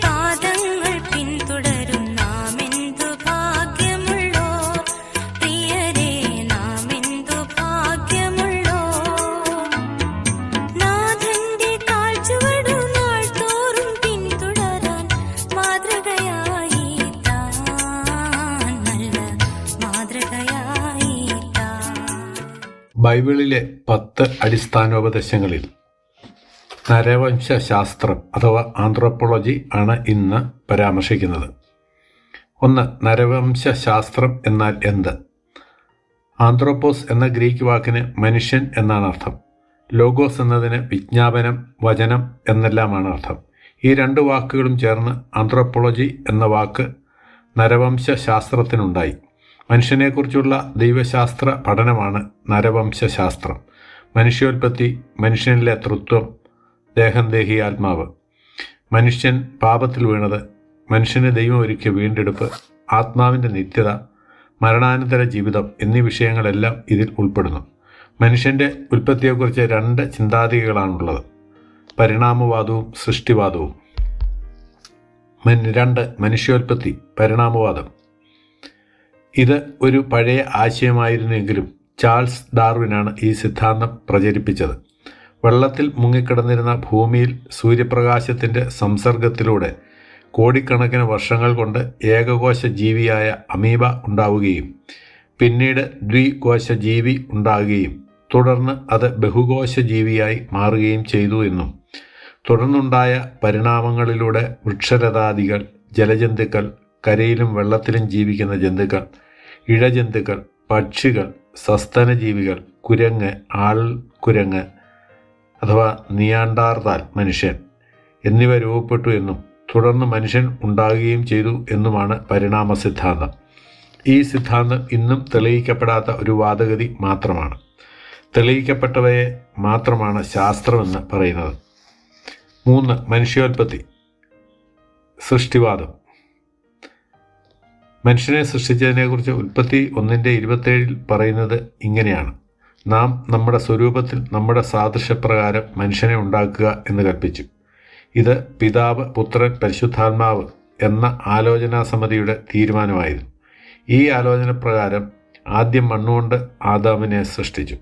പാദങ്ങൾ ഭാഗ്യമുള്ളോ? ഭാഗ്യമുള്ളോ? നാൾ തോറും ബൈബിളിലെ പത്ത് അടിസ്ഥാനോപദേശങ്ങളിൽ നരവംശ ശാസ്ത്രം അഥവാ ആന്ത്രോപ്പോളജി ആണ് ഇന്ന് പരാമർശിക്കുന്നത്. ഒന്ന് നരവംശ ശാസ്ത്രം എന്നാൽ എന്ത്? ആന്ത്രോപ്പോസ് എന്ന ഗ്രീക്ക് വാക്കിന് മനുഷ്യൻ എന്നാണ് അർത്ഥം. ലോഗോസ് എന്നതിന് വിജ്ഞാപനം വചനം എന്നെല്ലാമാണ് അർത്ഥം. ഈ രണ്ട് വാക്കുകളും ചേർന്ന് ആന്ത്രോപ്പോളജി എന്ന വാക്ക് നരവംശ ശാസ്ത്രത്തിനുണ്ടായി മനുഷ്യനെക്കുറിച്ചുള്ള ദൈവശാസ്ത്ര പഠനമാണ് നരവംശ ശാസ്ത്രം മനുഷ്യോൽപത്തി മനുഷ്യനിലെ തൃത്വം ദേഹം ദേഹി ആത്മാവ്. മനുഷ്യൻ പാപത്തിൽ വീണത് മനുഷ്യന് ദൈവം ഒരുക്കിയ വീണ്ടെടുപ്പ് ആത്മാവിന്റെ നിത്യത മരണാനന്തര ജീവിതം എന്നീ വിഷയങ്ങളെല്ലാം ഇതിൽ ഉൾപ്പെടുന്നു. മനുഷ്യന്റെ ഉൽപ്പത്തിയെക്കുറിച്ച് രണ്ട് ചിന്താതികളാണുള്ളത് പരിണാമവാദവും സൃഷ്ടിവാദവും. രണ്ട് മനുഷ്യോൽപ്പത്തി പരിണാമവാദം. ഇത് ഒരു പഴയ ആശയമായിരുന്നെങ്കിലും ചാൾസ് ഡാർവിനാണ് ഈ സിദ്ധാന്തം പ്രചരിപ്പിച്ചത്. വെള്ളത്തിൽ മുങ്ങിക്കിടന്നിരുന്ന ഭൂമിയിൽ സൂര്യപ്രകാശത്തിന്റെ സംസർഗത്തിലൂടെ കോടിക്കണക്കിന് വർഷങ്ങൾ കൊണ്ട് ഏകകോശ ജീവിയായ അമീബ ഉണ്ടാവുകയും പിന്നീട് ദ്വികോശ ജീവി ഉണ്ടാകുകയും തുടർന്ന് അത് ബഹുകോശ ജീവിയായി മാറുകയും ചെയ്തു എന്നും തുടർന്നുണ്ടായ പരിണാമങ്ങളിലൂടെ വൃക്ഷലതാദികൾ ജലജന്തുക്കൾ കരയിലും വെള്ളത്തിലും ജീവിക്കുന്ന ജന്തുക്കൾ ഇഴജന്തുക്കൾ പക്ഷികൾ സസ്തനജീവികൾ കുരങ്ങ് ആൾ കുരങ്ങ് അഥവാ നിയാണ്ടാർതാൽ മനുഷ്യൻ എന്നിവ രൂപപ്പെട്ടു എന്നും തുടർന്ന് മനുഷ്യൻ ഉണ്ടാകുകയും ചെയ്തു എന്നുമാണ് പരിണാമ സിദ്ധാന്തം ഈ സിദ്ധാന്തം ഇന്നും തെളിയിക്കപ്പെടാത്ത ഒരു വാദഗതി മാത്രമാണ്. തെളിയിക്കപ്പെട്ടവയെ മാത്രമാണ് ശാസ്ത്രമെന്ന് പറയുന്നത്. മൂന്ന് മനുഷ്യോൽപത്തി സൃഷ്ടിവാദം. മനുഷ്യനെ സൃഷ്ടിച്ചതിനെക്കുറിച്ച് ഉൽപ്പത്തി ഒന്നിന്റെ ഇരുപത്തേഴിൽ പറയുന്നത് ഇങ്ങനെയാണ്. നാം നമ്മുടെ സ്വരൂപത്തിൽ നമ്മുടെ സാദൃശ്യപ്രകാരം മനുഷ്യനെ ഉണ്ടാക്കുക എന്ന് കൽപ്പിച്ചു. ഇത് പിതാവ് പുത്രൻ പരിശുദ്ധാത്മാവ് എന്ന ആലോചനാ സമിതിയുടെ തീരുമാനമായിരുന്നു. ഈ ആലോചന പ്രകാരം ആദ്യം മണ്ണുകൊണ്ട് ആദാമിനെ സൃഷ്ടിച്ചു.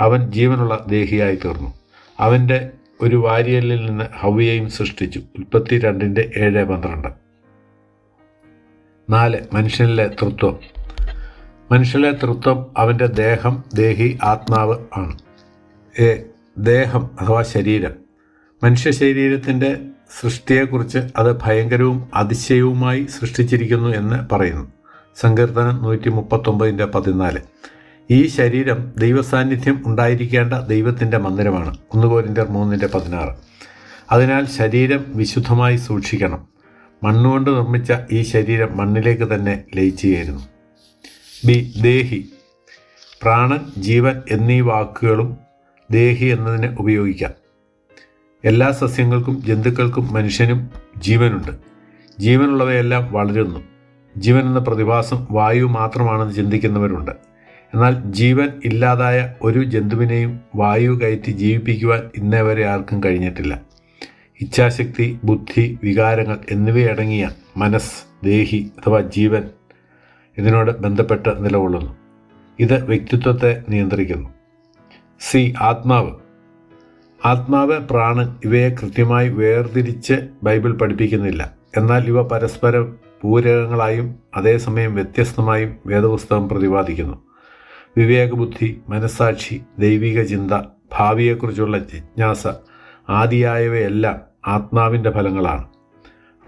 അവൻ ജീവനുള്ള ദേഹിയായി തീർന്നു. അവന്റെ ഒരു വാരിയലിൽ നിന്ന് ഹവ്യയും സൃഷ്ടിച്ചു. ഉൽപ്പത്തി രണ്ടിന്റെ ഏഴ് പന്ത്രണ്ട്. നാല് മനുഷ്യനിലെ തൃത്വം. മനുഷ്യനിലെ തൃത്വം അവന്റെ ദേഹം ദേഹി ആത്മാവ് ആണ്. എ ദേഹം അഥവാ ശരീരം. മനുഷ്യ ശരീരത്തിന്റെ സൃഷ്ടിയെക്കുറിച്ച് അത് ഭയങ്കരവും അതിശയവുമായി സൃഷ്ടിച്ചിരിക്കുന്നു എന്ന് പറയുന്നു. സങ്കീർത്തനം നൂറ്റി മുപ്പത്തൊമ്പതിന്റെ പതിനാല്. ഈ ശരീരം ദൈവസാന്നിധ്യം ഉണ്ടായിരിക്കേണ്ട ദൈവത്തിന്റെ മന്ദിരമാണ്. ഒന്ന് മൂന്നിന്റെ പതിനാറ്. അതിനാൽ ശരീരം വിശുദ്ധമായി സൂക്ഷിക്കണം. മണ്ണുകൊണ്ട് നിർമ്മിച്ച ഈ ശരീരം മണ്ണിലേക്ക് തന്നെ ലയിച്ചു ചേരുന്നു ബി ദേഹി. പ്രാണൻ ജീവൻ എന്നീ വാക്കുകളും ദേഹി എന്നതിനെ ഉപയോഗിക്കാം. എല്ലാ സസ്യങ്ങൾക്കും ജന്തുക്കൾക്കും മനുഷ്യനും ജീവനുണ്ട്. ജീവനുള്ളവയെല്ലാം വളരുന്നു. ജീവൻ എന്ന പ്രതിഭാസം വായു മാത്രമാണെന്ന് ചിന്തിക്കുന്നവരുണ്ട്. എന്നാൽ ജീവൻ ഇല്ലാതായ ഒരു ജന്തുവിനെയും വായു കയറ്റി ജീവിപ്പിക്കുവാൻ ഇന്നേ വരെ ആർക്കും കഴിഞ്ഞിട്ടില്ല. ഇച്ഛാശക്തി ബുദ്ധി വികാരങ്ങൾ എന്നിവയടങ്ങിയ മനസ്സ് ദേഹി അഥവാ ജീവൻ ഇതിനോട് ബന്ധപ്പെട്ട് നിലകൊള്ളുന്നു. ഇത് വ്യക്തിത്വത്തെ നിയന്ത്രിക്കുന്നു. സി. ആത്മാവ്. ആത്മാവ് പ്രാണൻ ഇവയെ കൃത്യമായി വേർതിരിച്ച് ബൈബിൾ പഠിപ്പിക്കുന്നില്ല. എന്നാൽ ഇവ പരസ്പരം പൂരകങ്ങളായും അതേസമയം വ്യത്യസ്തമായും വേദപുസ്തകം പ്രതിപാദിക്കുന്നു. വിവേകബുദ്ധി മനസ്സാക്ഷി ദൈവിക ചിന്ത ഭാവിയെക്കുറിച്ചുള്ള ജിജ്ഞാസ ആദിയായവയെല്ലാം ആത്മാവിന്റെ ഫലങ്ങളാണ്.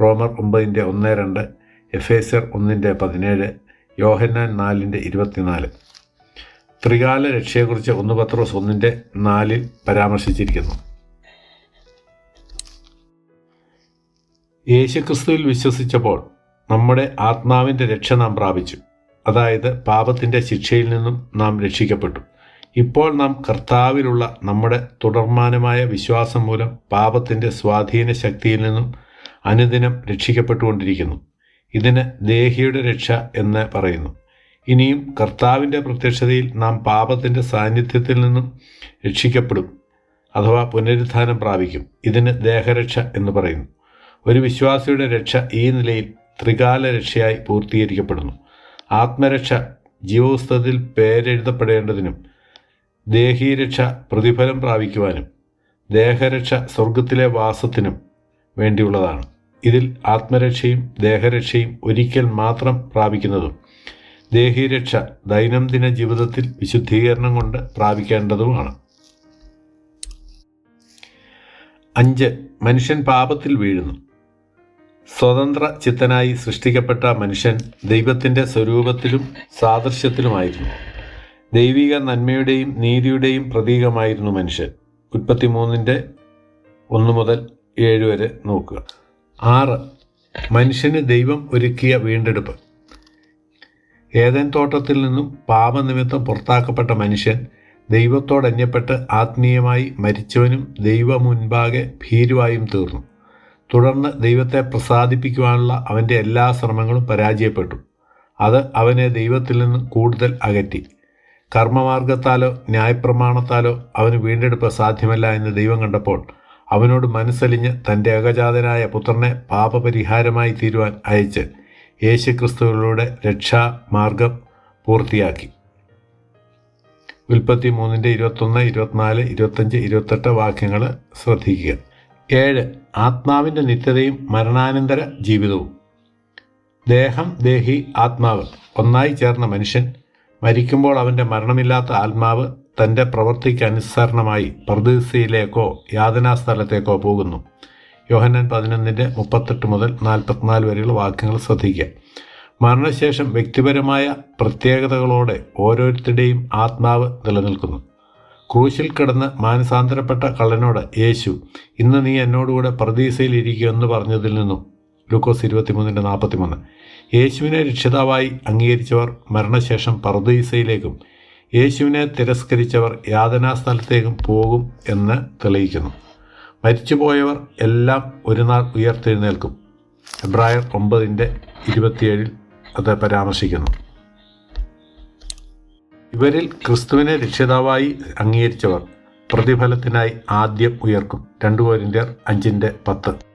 റോമർ ഒമ്പതിന്റെ ഒന്ന് രണ്ട് എഫേസർ ഒന്നിന്റെ പതിനേഴ് യോഹന്നാൻ നാലിന്റെ ഇരുപത്തിനാല്. ത്രികാല രക്ഷയെക്കുറിച്ച് ഒന്ന് പത്രോസ് ഒന്നിന്റെ നാലിൽ പരാമർശിച്ചിരിക്കുന്നു. യേശുക്രിസ്തുവിൽ വിശ്വസിച്ചപ്പോൾ നമ്മുടെ ആത്മാവിന്റെ രക്ഷ നാം പ്രാപിച്ചു. അതായത് പാപത്തിന്റെ ശിക്ഷയിൽ നിന്നും നാം രക്ഷിക്കപ്പെട്ടു. ഇപ്പോൾ നാം കർത്താവിലുള്ള നമ്മുടെ തുടർമാനമായ വിശ്വാസം മൂലം പാപത്തിന്റെ സ്വാധീന ശക്തിയിൽ നിന്നും അനുദിനം രക്ഷിക്കപ്പെട്ടുകൊണ്ടിരിക്കുന്നു. ഇതിന് ദേഹിയുടെ രക്ഷ എന്ന് പറയുന്നു. ഇനിയും കർത്താവിന്റെ പ്രത്യക്ഷതയിൽ നാം പാപത്തിന്റെ സാന്നിധ്യത്തിൽ നിന്നും രക്ഷിക്കപ്പെടും. അഥവാ പുനരുത്ഥാനം പ്രാപിക്കും. ഇതിന് ദേഹരക്ഷ എന്ന് പറയുന്നു. ഒരു വിശ്വാസിയുടെ രക്ഷ ഈ നിലയിൽ ത്രികാല രക്ഷയായി പൂർത്തീകരിക്കപ്പെടുന്നു. ആത്മരക്ഷ ജീവപുസ്തകത്തിൽ പേരെഴുതപ്പെടേണ്ടതിനും ദേഹീരക്ഷ പ്രതിഫലം പ്രാപിക്കുവാനും ദേഹരക്ഷ സ്വർഗത്തിലെ വാസത്തിനും വേണ്ടിയുള്ളതാണ്. ഇതിൽ ആത്മരക്ഷയും ദേഹരക്ഷയും ഒരിക്കൽ മാത്രം പ്രാപിക്കുന്നതും ദേഹീരക്ഷ ദൈനംദിന ജീവിതത്തിൽ വിശുദ്ധീകരണം കൊണ്ട് പ്രാപിക്കേണ്ടതുമാണ്. അഞ്ച് മനുഷ്യൻ പാപത്തിൽ വീഴുന്നു. സ്വതന്ത്ര ചിത്തനായി സൃഷ്ടിക്കപ്പെട്ട മനുഷ്യൻ ദൈവത്തിന്റെ സ്വരൂപത്തിലും സാദൃശ്യത്തിലുമായിരുന്നു. ദൈവിക നന്മയുടെയും നീതിയുടെയും പ്രതീകമായിരുന്നു മനുഷ്യൻ. ഉൽപ്പത്തി മൂന്നിന്റെ ഒന്ന് മുതൽ ഏഴ് വരെ നോക്കുക. ആറ്. മനുഷ്യന് ദൈവം ഒരുക്കിയ വീണ്ടെടുപ്പ്. ഏതൻ തോട്ടത്തിൽ നിന്നും പാപനിമിത്തം പുറത്താക്കപ്പെട്ട മനുഷ്യൻ ദൈവത്തോടന്യപ്പെട്ട് ആത്മീയമായി മരിച്ചവനും ദൈവമുൻപാകെ ഭീരുവായും തീർന്നു. തുടർന്ന് ദൈവത്തെ പ്രസാദിപ്പിക്കുവാനുള്ള അവന്റെ എല്ലാ ശ്രമങ്ങളും പരാജയപ്പെട്ടു. അത് അവനെ ദൈവത്തിൽ നിന്ന് കൂടുതൽ അകറ്റി. കർമ്മമാർഗത്താലോ ന്യായപ്രമാണത്താലോ അവന് വീണ്ടെടുപ്പ് സാധ്യമല്ല എന്ന് ദൈവം കണ്ടപ്പോൾ അവനോട് മനസ്സലിഞ്ഞ് തന്റെ അകജാതനായ പുത്രനെ പാപപരിഹാരമായി തീരുവാൻ അയച്ച് യേശുക്രിസ്തുവിലൂടെ രക്ഷാമാർഗം പൂർത്തിയാക്കി. ഉൽപ്പത്തി മൂന്നിന്റെ ഇരുപത്തൊന്ന് ഇരുപത്തിനാല് ഇരുപത്തഞ്ച് ഇരുപത്തെട്ട് വാക്യങ്ങൾ ശ്രദ്ധിക്കുക. ഏഴ് ആത്മാവിന്റെ നിത്യതയും മരണാനന്തര ജീവിതവും. ദേഹം ദേഹി ആത്മാവ്. ഒന്നായി ചേർന്ന മനുഷ്യൻ മരിക്കുമ്പോൾ അവന്റെ മരണമില്ലാത്ത ആത്മാവ് തന്റെ പ്രവൃത്തിക്ക് അനുസരണമായി പ്രതീസയിലേക്കോ യാതനാസ്ഥലത്തേക്കോ പോകുന്നു. യോഹന്നാൻ പതിനൊന്നിന്റെ മുപ്പത്തെട്ട് മുതൽ നാൽപ്പത്തിനാല് വരെയുള്ള വാക്യങ്ങൾ ശ്രദ്ധിക്കുക. മരണശേഷം വ്യക്തിപരമായ പ്രത്യേകതകളോടെ ഓരോരുത്തരുടെയും ആത്മാവ് നിലനിൽക്കുന്നു. ക്രൂശിൽ കിടന്ന് മാനസാന്തരപ്പെട്ട കള്ളനോട് യേശു ഇന്ന് നീ എന്നോടുകൂടെ പ്രതീസയിൽ ഇരിക്കുമെന്ന് പറഞ്ഞതിൽ നിന്നും ലൂക്കോസ് ഇരുപത്തിമൂന്നിന്റെ നാൽപ്പത്തിമൂന്ന് യേശുവിനെ രക്ഷിതാവായി അംഗീകരിച്ചവർ മരണശേഷം പർദീസയിലേക്കും യേശുവിനെ തിരസ്കരിച്ചവർ യാതനാസ്ഥലത്തേക്കും പോകും എന്ന് തെളിയിക്കുന്നു. മരിച്ചുപോയവർ എല്ലാം ഒരു നാൾ ഉയർത്തെഴുന്നേൽക്കും. എബ്രായർ ഒമ്പതിന്റെ ഇരുപത്തിയേഴിൽ അത് പരാമർശിക്കുന്നു. ഇവരിൽ ക്രിസ്തുവിനെ രക്ഷിതാവായി അംഗീകരിച്ചവർ പ്രതിഫലത്തിനായി ആദ്യം ഉയർക്കും. രണ്ടു കോരിന്ത്യർ അഞ്ചിന്റെ പത്ത്.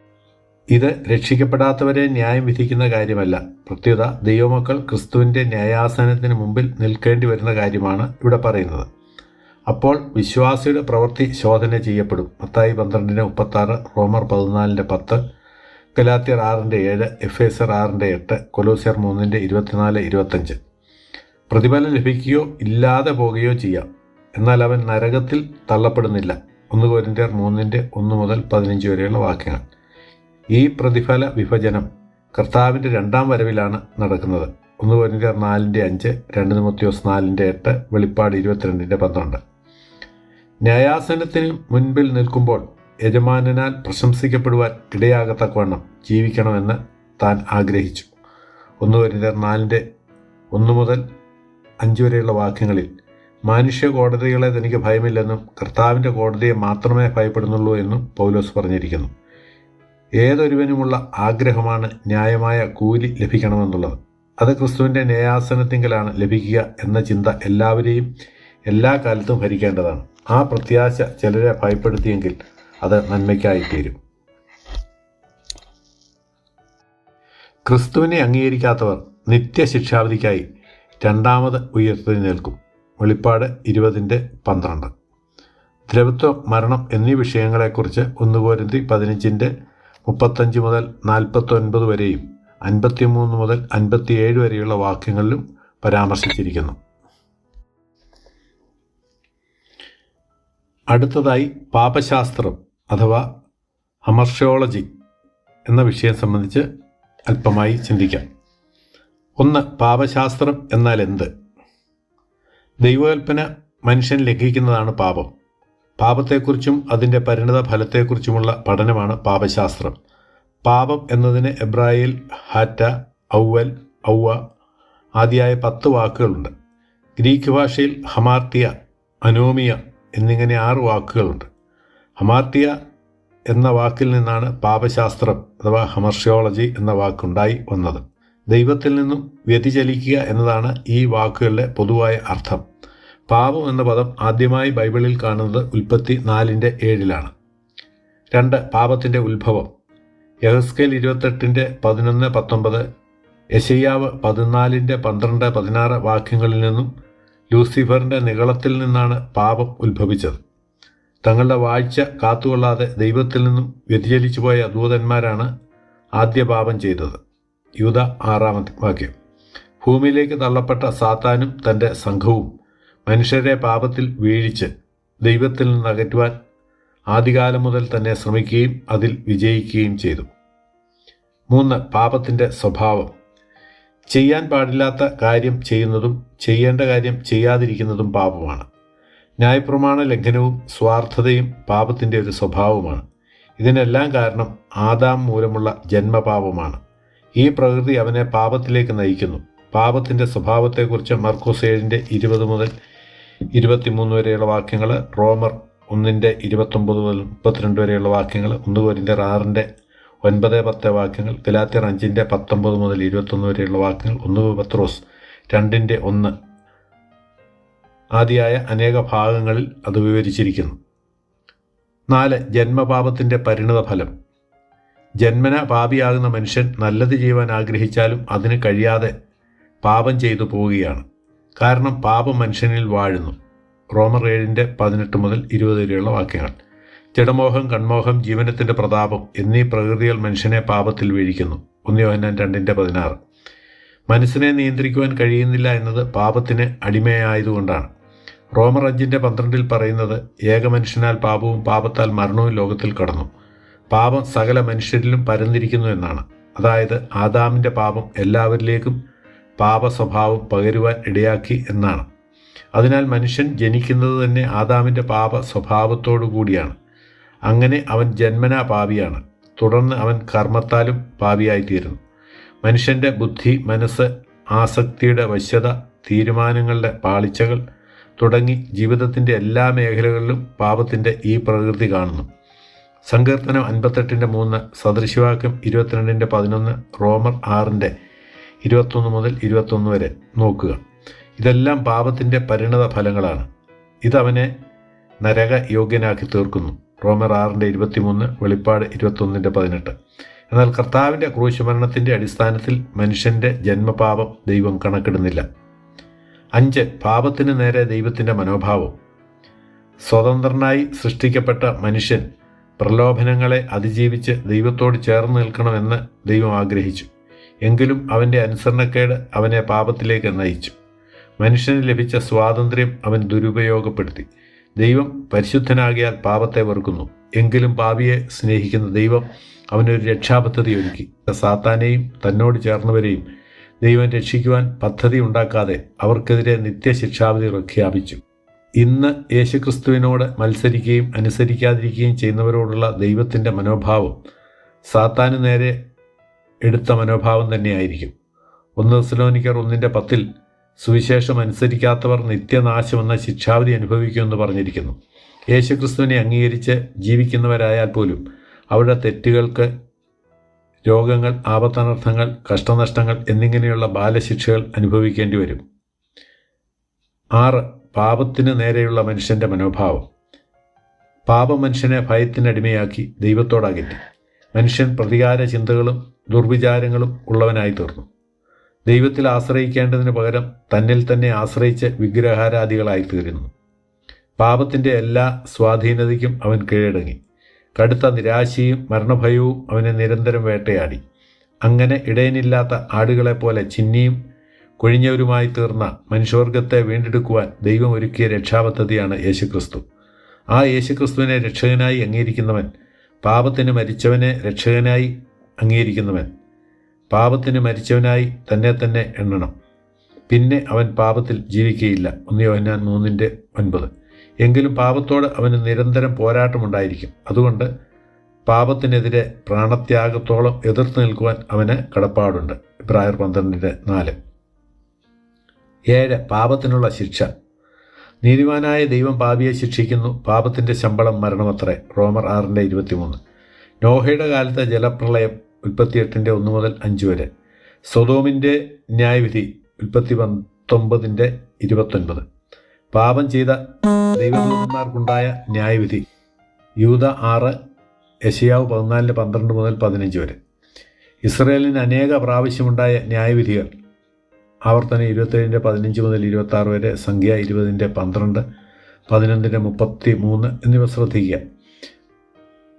ഇത് രക്ഷിക്കപ്പെടാത്തവരെ ന്യായം വിധിക്കുന്ന കാര്യമല്ല. പ്രത്യേകത ദൈവമക്കൾ ക്രിസ്തുവിന്റെ ന്യായാസനത്തിന് മുമ്പിൽ നിൽക്കേണ്ടി വരുന്ന കാര്യമാണ് ഇവിടെ പറയുന്നത്. അപ്പോൾ വിശ്വാസിയുടെ പ്രവൃത്തി ശോധന ചെയ്യപ്പെടും. മത്തായി പന്ത്രണ്ടിന് മുപ്പത്താറ് റോമർ പതിനാലിന്റെ പത്ത് ഗലാത്തിയർ ആറിന്റെ ഏഴ് എഫ് എസ് ആറിന്റെ എട്ട് കൊലോസിയർ മൂന്നിന്റെ ഇരുപത്തിനാല് ഇരുപത്തഞ്ച് പ്രതിഫലം ലഭിക്കുകയോ ഇല്ലാതെ പോകുകയോ ചെയ്യാം. എന്നാൽ അവൻ നരകത്തിൽ തള്ളപ്പെടുന്നില്ല. ഒന്ന് കോരിന്ത്യർ മൂന്നിന്റെ ഒന്ന് മുതൽ പതിനഞ്ച് വരെയുള്ള വാക്യങ്ങൾ. ഈ പ്രതിഫല വിഭജനം കർത്താവിന്റെ രണ്ടാം വരവിലാണ് നടക്കുന്നത്. ഒന്ന് പോയിന്റ് നാലിന്റെ അഞ്ച് രണ്ട് നിമത്യോസ് നാലിന്റെ എട്ട് വെളിപ്പാട് ഇരുപത്തിരണ്ടിന്റെ പന്ത്രണ്ട്. ന്യായാസനത്തിന് മുൻപിൽ നിൽക്കുമ്പോൾ യജമാനനാൽ പ്രശംസിക്കപ്പെടുവാൻ ഇടയാകത്തക്കവണ്ണം ജീവിക്കണമെന്ന് താൻ ആഗ്രഹിച്ചു. ഒന്ന് കോരിന്ത്യർ നാലിന്റെ ഒന്ന് മുതൽ അഞ്ച് വരെയുള്ള വാക്യങ്ങളിൽ മനുഷ്യ കോടതികളെ തനിക്ക് ഭയമില്ലെന്നും കർത്താവിന്റെ കോടതിയെ മാത്രമേ ഭയപ്പെടുന്നുള്ളൂ എന്നും പൗലോസ് പറഞ്ഞിരിക്കുന്നു. ഏതൊരുവനുമുള്ള ആഗ്രഹമാണ് ന്യായമായ കൂലി ലഭിക്കണമെന്നുള്ളത്. അത് ക്രിസ്തുവിന്റെ ന്യായാസനത്തിങ്കലാണ് ലഭിക്കുക എന്ന ചിന്ത എല്ലാവരെയും എല്ലാ കാലത്തും ഭരിക്കേണ്ടതാണ്. ആ പ്രത്യാശ ചിലരെ ഭയപ്പെടുത്തിയെങ്കിൽ അത് നന്മയ്ക്കായി തീരും. ക്രിസ്തുവിനെ അംഗീകരിക്കാത്തവർ നിത്യശിക്ഷാവധിക്കായി രണ്ടാമത് നിൽക്കും. വെളിപ്പാട് ഇരുപതിന്റെ പന്ത്രണ്ട്. ദ്രവത്വം മരണം എന്നീ വിഷയങ്ങളെക്കുറിച്ച് ഒന്ന് പോരന്തി പതിനഞ്ചിന്റെ മുപ്പത്തഞ്ച് മുതൽ നാൽപ്പത്തൊൻപത് വരെയും അൻപത്തിമൂന്ന് മുതൽ അൻപത്തിയേഴ് വരെയുള്ള വാക്യങ്ങളിലും പരാമർശിച്ചിരിക്കുന്നു. അടുത്തതായി പാപശാസ്ത്രം അഥവാ അമർഷ്യോളജി എന്ന വിഷയം സംബന്ധിച്ച് അല്പമായി ചിന്തിക്കാം. ഒന്ന് പാപശാസ്ത്രം എന്നാൽ എന്ത്? ദൈവകൽപ്പന മനുഷ്യൻ ലംഘിക്കുന്നതാണ് പാപം. പാപത്തെക്കുറിച്ചും അതിന്റെ പരിണിത ഫലത്തെക്കുറിച്ചുമുള്ള പഠനമാണ് പാപശാസ്ത്രം. പാപം എന്നതിന് എബ്രായിൽ ഹാറ്റ ഔവൽ ഔവ ആദിയായ പത്ത് വാക്കുകളുണ്ട്. ഗ്രീക്ക് ഭാഷയിൽ ഹമാർത്തിയ അനോമിയ എന്നിങ്ങനെ ആറ് വാക്കുകളുണ്ട്. ഹമാർത്തിയ എന്ന വാക്കിൽ നിന്നാണ് പാപശാസ്ത്രം അഥവാ ഹമർഷ്യോളജി എന്ന വാക്കുണ്ടായി വന്നത്. ദൈവത്തിൽ നിന്നും വ്യതിചലിക്കുക എന്നതാണ് ഈ വാക്കുകളുടെ പൊതുവായ അർത്ഥം. പാപം എന്ന പദം ആദ്യമായി ബൈബിളിൽ കാണുന്നത് ഉൽപ്പത്തി നാലിന്റെ ഏഴിലാണ്. രണ്ട് പാപത്തിന്റെ ഉത്ഭവം. യഹസ്കേൽ ഇരുപത്തെട്ടിന്റെ പതിനൊന്ന് പത്തൊമ്പത് യശയ്യാവ് പതിനാലിന്റെ പന്ത്രണ്ട് പതിനാറ് വാക്യങ്ങളിൽ നിന്നും ലൂസിഫറിന്റെ നികളത്തിൽ നിന്നാണ് പാപം ഉത്ഭവിച്ചത്. തങ്ങളുടെ വാഴ്ച കാത്തുകൊള്ളാതെ ദൈവത്തിൽ നിന്നും വ്യതിചലിച്ചു പോയ ദൂതന്മാരാണ് ആദ്യ പാപം ചെയ്തത്. യൂത ആറാമത്തെ വാക്യം. ഭൂമിയിലേക്ക് തള്ളപ്പെട്ട സാത്താനും തന്റെ സംഘവും മനുഷ്യരെ പാപത്തിൽ വീഴിച്ച് ദൈവത്തിൽ നിന്ന് അകറ്റുവാൻ ആദ്യകാലം മുതൽ തന്നെ ശ്രമിക്കുകയും അതിൽ വിജയിക്കുകയും ചെയ്തു. മൂന്ന് പാപത്തിന്റെ സ്വഭാവം. ചെയ്യാൻ പാടില്ലാത്ത കാര്യം ചെയ്യുന്നതും ചെയ്യേണ്ട കാര്യം ചെയ്യാതിരിക്കുന്നതും പാപമാണ്. ന്യായപ്രമാണ ലംഘനവും സ്വാർത്ഥതയും പാപത്തിന്റെ ഒരു സ്വഭാവമാണ് ഇതിനെല്ലാം കാരണം ആദാം മൂലമുള്ള ജന്മപാപമാണ്. ഈ പ്രകൃതി അവനെ പാപത്തിലേക്ക് നയിക്കുന്നു. പാപത്തിന്റെ സ്വഭാവത്തെക്കുറിച്ച് മർക്കോസ് ഏഴിന്റെ ഇരുപത് മുതൽ ഇരുപത്തിമൂന്ന് വരെയുള്ള വാക്യങ്ങൾ റോമർ ഒന്നിന്റെ ഇരുപത്തൊമ്പത് മുതൽ മുപ്പത്തിരണ്ട് വരെയുള്ള വാക്യങ്ങൾ ഒന്ന് കോരിന്റെ ആറിന്റെ ഒൻപത് പത്ത് വാക്യങ്ങൾ ഗലാത്തിയർ അഞ്ചിന്റെ പത്തൊമ്പത് മുതൽ ഇരുപത്തൊന്ന് വരെയുള്ള വാക്യങ്ങൾ ഒന്ന് പത്രോസ് രണ്ടിന്റെ ഒന്ന്. ആദിയായ അനേക ഭാഗങ്ങളിൽ അത് വിവരിച്ചിരിക്കുന്നു. നാല് ജന്മപാപത്തിന്റെ പരിണിത ഫലം ജന്മന പാപിയാകുന്ന മനുഷ്യൻ നല്ലത് ചെയ്യുവാൻ ആഗ്രഹിച്ചാലും അതിന് കഴിയാതെ പാപം ചെയ്തു പോവുകയാണ്. കാരണം പാപം മനുഷ്യനിൽ വാഴുന്നു. റോമർ ഏഴിന്റെ പതിനെട്ട് മുതൽ ഇരുപത് വരെയുള്ള വാക്യങ്ങൾ. ജഡമോഹം കൺമോഹം ജീവനത്തിന്റെ പ്രതാപം എന്നീ പ്രകൃതികൾ മനുഷ്യനെ പാപത്തിൽ വീഴിക്കുന്നു. ഒന്ന് യോഹന്നാൻ രണ്ടിന്റെ പതിനാറ്. മനസ്സിനെ നിയന്ത്രിക്കുവാൻ കഴിയുന്നില്ല എന്നത് പാപത്തിന് അടിമയായതുകൊണ്ടാണ്. റോമർ അഞ്ചിന്റെ പന്ത്രണ്ടിൽ പറയുന്നത് ഏകമനുഷ്യനാൽ പാപവും പാപത്താൽ മരണവും ലോകത്തിൽ കടന്നു. പാപം സകല മനുഷ്യരിലും പരന്നിരിക്കുന്നു എന്നാണ്. അതായത് ആദാമിന്റെ പാപം എല്ലാവരിലേക്കും പാപ സ്വഭാവം പകരുവാൻ ഇടയാക്കി എന്നാണ്. അതിനാൽ മനുഷ്യൻ ജനിക്കുന്നത് തന്നെ ആദാമിന്റെ പാപ സ്വഭാവത്തോടു കൂടിയാണ്. അങ്ങനെ അവൻ ജന്മനാ പാപിയാണ്. തുടർന്ന് അവൻ കർമ്മത്താലും പാപിയായിത്തീരുന്നു. മനുഷ്യന്റെ ബുദ്ധി മനസ്സ് ആസക്തിയുടെ വശ്യത തീരുമാനങ്ങളുടെ പാളിച്ചകൾ തുടങ്ങി ജീവിതത്തിന്റെ എല്ലാ മേഖലകളിലും പാപത്തിന്റെ ഈ പ്രകൃതി കാണുന്നു. സങ്കീർത്തനം അൻപത്തെട്ടിന്റെ മൂന്ന് സദൃശിവാക്യം ഇരുപത്തിരണ്ടിന്റെ പതിനൊന്ന് റോമർ ആറിന്റെ ഇരുപത്തൊന്ന് മുതൽ ഇരുപത്തൊന്ന് വരെ നോക്കുക. ഇതെല്ലാം പാപത്തിന്റെ പരിണത ഫലങ്ങളാണ്. ഇതവനെ നരക യോഗ്യനാക്കി തീർക്കുന്നു. റോമർ ആറിന്റെ ഇരുപത്തിമൂന്ന് വെളിപ്പാട് ഇരുപത്തൊന്നിന്റെ പതിനെട്ട്. എന്നാൽ കർത്താവിന്റെ ക്രൂശുമരണത്തിന്റെ അടിസ്ഥാനത്തിൽ മനുഷ്യന്റെ ജന്മപാപം ദൈവം കണക്കിടുന്നില്ല. അഞ്ച് പാപത്തിന് നേരെ ദൈവത്തിന്റെ മനോഭാവം. സ്വതന്ത്രനായി സൃഷ്ടിക്കപ്പെട്ട മനുഷ്യൻ പ്രലോഭനങ്ങളെ അതിജീവിച്ച് ദൈവത്തോട് ചേർന്ന് നിൽക്കണമെന്ന് ദൈവം ആഗ്രഹിച്ചു. എങ്കിലും അവന്റെ അനുസരണക്കേട് അവനെ പാപത്തിലേക്ക് നയിച്ചു. മനുഷ്യന് ലഭിച്ച സ്വാതന്ത്ര്യം അവൻ ദുരുപയോഗപ്പെടുത്തി. ദൈവം പരിശുദ്ധനാകിയാൽ പാപത്തെ വെറുക്കുന്നു. എങ്കിലും പാപിയെ സ്നേഹിക്കുന്ന ദൈവം അവനൊരു രക്ഷാപദ്ധതി ഒരുക്കി. സാത്താനെയും തന്നോട് ചേർന്നവരെയും ദൈവം രക്ഷിക്കുവാൻ പദ്ധതി ഉണ്ടാക്കാതെ അവർക്കെതിരെ നിത്യശിക്ഷാവിധി പ്രഖ്യാപിച്ചു. ഇന്ന് യേശുക്രിസ്തുവിനോട് മത്സരിക്കുകയും അനുസരിക്കാതിരിക്കുകയും ചെയ്യുന്നവരോടുള്ള ദൈവത്തിന്റെ മനോഭാവം സാത്താന് നേരെ എടുത്ത മനോഭാവം തന്നെയായിരിക്കും. ഒന്ന് തെസലോനിക്കർ ഒന്നിന്റെ പത്തിൽ സുവിശേഷം അനുസരിക്കാത്തവർ നിത്യനാശമെന്ന ശിക്ഷാവിധി അനുഭവിക്കുമെന്ന് പറഞ്ഞിരിക്കുന്നു. യേശുക്രിസ്തുവിനെ അംഗീകരിച്ച് ജീവിക്കുന്നവരായാൽ പോലും അവരുടെ തെറ്റുകൾക്ക് രോഗങ്ങൾ ആപത്തനർത്ഥങ്ങൾ കഷ്ടനഷ്ടങ്ങൾ എന്നിങ്ങനെയുള്ള ബാലശിക്ഷകൾ അനുഭവിക്കേണ്ടി വരും. ആറ് പാപത്തിന് നേരെയുള്ള മനുഷ്യന്റെ മനോഭാവം. പാപമനുഷ്യനെ ഭയത്തിനടിമയാക്കി ദൈവത്തോടകറ്റി മനുഷ്യൻ പ്രതികാര ചിന്തകളും ദുർവിചാരങ്ങളും ഉള്ളവനായി തീർന്നു ദൈവത്തിൽ ആശ്രയിക്കേണ്ടതിന് പകരം തന്നിൽ തന്നെ ആശ്രയിച്ച് വിഗ്രഹാരാധികളായി തീരുന്നു പാപത്തിന്റെ എല്ലാ സ്വാധീനതയ്ക്കും അവൻ കീഴടങ്ങി. കടുത്ത നിരാശയും മരണഭയവും അവനെ നിരന്തരം വേട്ടയാടി. അങ്ങനെ ഇടയനില്ലാത്ത ആടുകളെപ്പോലെ ചിന്നിയും കൊഴിഞ്ഞവരുമായി തീർന്ന മനുഷ്യവർഗത്തെ വീണ്ടെടുക്കുവാൻ ദൈവം ഒരുക്കിയ രക്ഷാപദ്ധതിയാണ് യേശുക്രിസ്തു. ആ യേശുക്രിസ്തുവിനെ രക്ഷകനായി അംഗീകരിക്കുന്നവൻ പാപത്തിന് മരിച്ചവനെ രക്ഷകനായി അംഗീകരിക്കുന്നവൻ. പാപത്തിന് മരിച്ചവനായി തന്നെ തന്നെ എണ്ണണം. പിന്നെ അവൻ പാപത്തിൽ ജീവിക്കുകയില്ല ഒന്ന് യോഹന്നാൻ മൂന്നിന്റെ ഒൻപത്. എങ്കിലും പാപത്തോട് അവന് നിരന്തരം പോരാട്ടമുണ്ടായിരിക്കും. അതുകൊണ്ട് പാപത്തിനെതിരെ പ്രാണത്യാഗത്തോളം എതിർത്ത് നിൽക്കുവാൻ അവന് കടപ്പാടുണ്ട്. ഇബ്രാഹിർ പന്ത്രണ്ടിന്റെ നാല്. ഏഴ്. പാപത്തിനുള്ള ശിക്ഷ. നീതിമാനായ ദൈവം പാപിയെ ശിക്ഷിക്കുന്നു. പാപത്തിന്റെ ശമ്പളം മരണമത്രേ. റോമർ ആറിന്റെ ഇരുപത്തിമൂന്ന്. നോഹയുടെ കാലത്തെ ജലപ്രളയം ഉൽപ്പത്തിയെട്ടിന്റെ ഒന്ന് മുതൽ അഞ്ച് വരെ. സ്വതോമിന്റെ ന്യായവിധി ഉൽപ്പത്തി പത്തൊമ്പതിന്റെ ഇരുപത്തൊൻപത്. പാപം ചെയ്ത ദൈവദൂതന്മാർക്കുണ്ടായ ന്യായവിധി യൂത ആറ് യശയാവ് പതിനാലിന്റെ പന്ത്രണ്ട് മുതൽ പതിനഞ്ച് വരെ. ഇസ്രയേലിന് അനേക പ്രാവശ്യമുണ്ടായ ന്യായവിധികൾ ആവർത്തനം ഇരുപത്തേഴിന്റെ പതിനഞ്ച് മുതൽ ഇരുപത്തി ആറ് വരെ സംഖ്യ ഇരുപതിന്റെ പന്ത്രണ്ട് പതിനൊന്നിന്റെ മുപ്പത്തി മൂന്ന് എന്നിവ ശ്രദ്ധിക്കുക.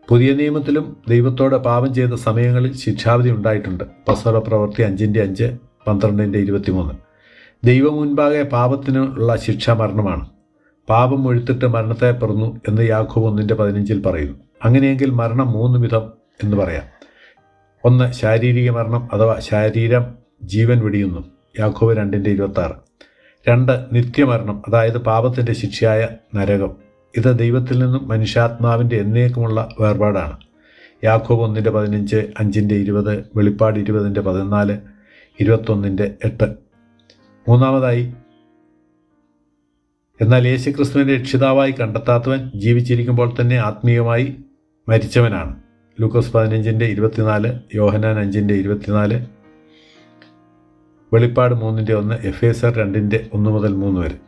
പുതിയ നിയമത്തിലും ദൈവത്തോട് പാപം ചെയ്ത സമയങ്ങളിൽ ശിക്ഷാവിധി ഉണ്ടായിട്ടുണ്ട്. പസ്വര പ്രവൃത്തി അഞ്ചിന്റെ അഞ്ച് പന്ത്രണ്ടിന്റെ ഇരുപത്തിമൂന്ന്. ദൈവം മുൻപാകെ പാപത്തിനുള്ള ശിക്ഷ മരണമാണ്. പാപം ഒഴുത്തിട്ട് മരണത്തെ പിറന്നു എന്ന് യാക്കോബ് ഒന്നിന്റെ പതിനഞ്ചിൽ പറയുന്നു. അങ്ങനെയെങ്കിൽ മരണം മൂന്ന് വിധം എന്ന് പറയാം. ഒന്ന് ശാരീരിക മരണം അഥവാ ശരീരം ജീവൻ വെടിയുന്നു. യാക്കോബ് രണ്ടിന്റെ ഇരുപത്താറ്. രണ്ട് നിത്യമരണം അതായത് പാപത്തിന്റെ ശിക്ഷയായ നരകം. ഇത് ദൈവത്തിൽ നിന്നും മനുഷ്യാത്മാവിന്റെ എന്നേക്കുമുള്ള വേർപാടാണ്. യാക്കോബ് ഒന്നിന്റെ പതിനഞ്ച് അഞ്ചിന്റെ ഇരുപത് വെളിപ്പാട് ഇരുപതിന്റെ പതിനാല് ഇരുപത്തൊന്നിന്റെ എട്ട്. മൂന്നാമതായി എന്നാൽ യേശുക്രിസ്തുവിന്റെ രക്ഷിതാവായി കണ്ടെത്താത്തവൻ ജീവിച്ചിരിക്കുമ്പോൾ തന്നെ ആത്മീയമായി മരിച്ചവനാണ്. ലൂക്കോസ് പതിനഞ്ചിന്റെ ഇരുപത്തിനാല് യോഹനാൻ അഞ്ചിന്റെ ഇരുപത്തിനാല് വെളിപ്പാട് മൂന്നിന്റെ ഒന്ന് എഫ് എസ് ആർ രണ്ടിന്റെ ഒന്ന് മുതൽ മൂന്ന് വരെ.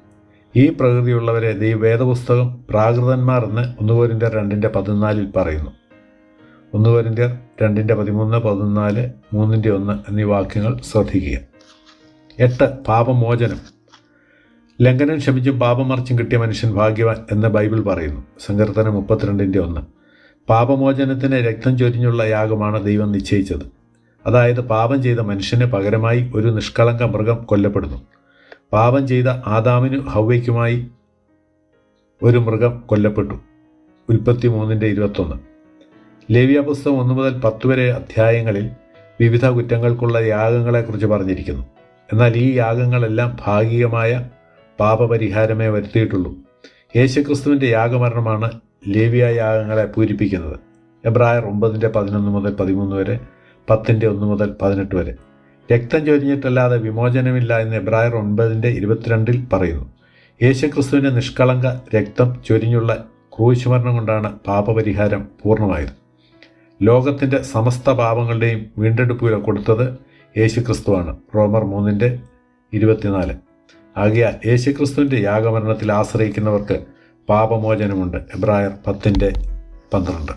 ഈ പ്രകൃതിയുള്ളവരെ ദൈവ വേദപുസ്തകം പ്രാകൃതന്മാർ എന്ന് ഒന്നുപോരിന്റെ രണ്ടിന്റെ പതിനാലിൽ പറയുന്നു. ഒന്നുപോരിന്റെ രണ്ടിന്റെ പതിമൂന്ന് പതിനാല് മൂന്നിന്റെ ഒന്ന് എന്നീ വാക്യങ്ങൾ ശ്രദ്ധിക്കുക. എട്ട് പാപമോചനം. ലംഘനം ക്ഷമിച്ചും പാപമർച്ചും കിട്ടിയ മനുഷ്യൻ ഭാഗ്യവാൻ എന്ന് ബൈബിൾ പറയുന്നു. സങ്കീർത്തനം മുപ്പത്തിരണ്ടിന്റെ ഒന്ന്. പാപമോചനത്തിന് രക്തം ചൊരിഞ്ഞുള്ള യാഗമാണ് ദൈവം നിശ്ചയിച്ചത്. അതായത് പാപം ചെയ്ത മനുഷ്യന് പകരമായി ഒരു നിഷ്കളങ്ക മൃഗം കൊല്ലപ്പെടുന്നു. പാപം ചെയ്ത ആദാമിനു ഹൗവയ്ക്കുമായി ഒരു മൃഗം കൊല്ലപ്പെട്ടു. ഉൽപ്പത്തി മൂന്നിന്റെ ഇരുപത്തൊന്ന്. ലേവ്യ പുസ്തകം ഒന്ന് മുതൽ പത്ത് വരെ അധ്യായങ്ങളിൽ വിവിധ കുറ്റങ്ങൾക്കുള്ള യാഗങ്ങളെക്കുറിച്ച് പറഞ്ഞിരിക്കുന്നു. എന്നാൽ ഈ യാഗങ്ങളെല്ലാം ഭാഗികമായ പാപപരിഹാരമേ വരുത്തിയിട്ടുള്ളൂ. യേശുക്രിസ്തുവിന്റെ യാഗമരണമാണ് ലേവ്യ യാഗങ്ങളെ പൂരിപ്പിക്കുന്നത്. എബ്രായർ ഒമ്പതിന്റെ പതിനൊന്ന് മുതൽ പതിമൂന്ന് വരെ പത്തിന്റെ ഒന്ന് മുതൽ പതിനെട്ട് വരെ. രക്തം ചൊരിഞ്ഞിട്ടല്ലാതെ വിമോചനമില്ല എന്ന് എബ്രായർ ഒൻപതിന്റെ ഇരുപത്തിരണ്ടിൽ പറയുന്നു. യേശുക്രിസ്തുവിന്റെ നിഷ്കളങ്ക രക്തം ചൊരിഞ്ഞുള്ള ക്രൂശുമരണം കൊണ്ടാണ് പാപപരിഹാരം പൂർണമായത്. ലോകത്തിന്റെ സമസ്ത പാപങ്ങളുടെയും വീണ്ടെടുപ്പ് കൊടുത്തത് യേശുക്രിസ്തുവാണ്. റോമർ മൂന്നിന്റെ ഇരുപത്തിനാല്. ആകയാൽ യേശുക്രിസ്തുവിന്റെ യാഗമരണത്തിൽ ആശ്രയിക്കുന്നവർക്ക് പാപമോചനമുണ്ട്. എബ്രായർ പത്തിന്റെ പന്ത്രണ്ട്.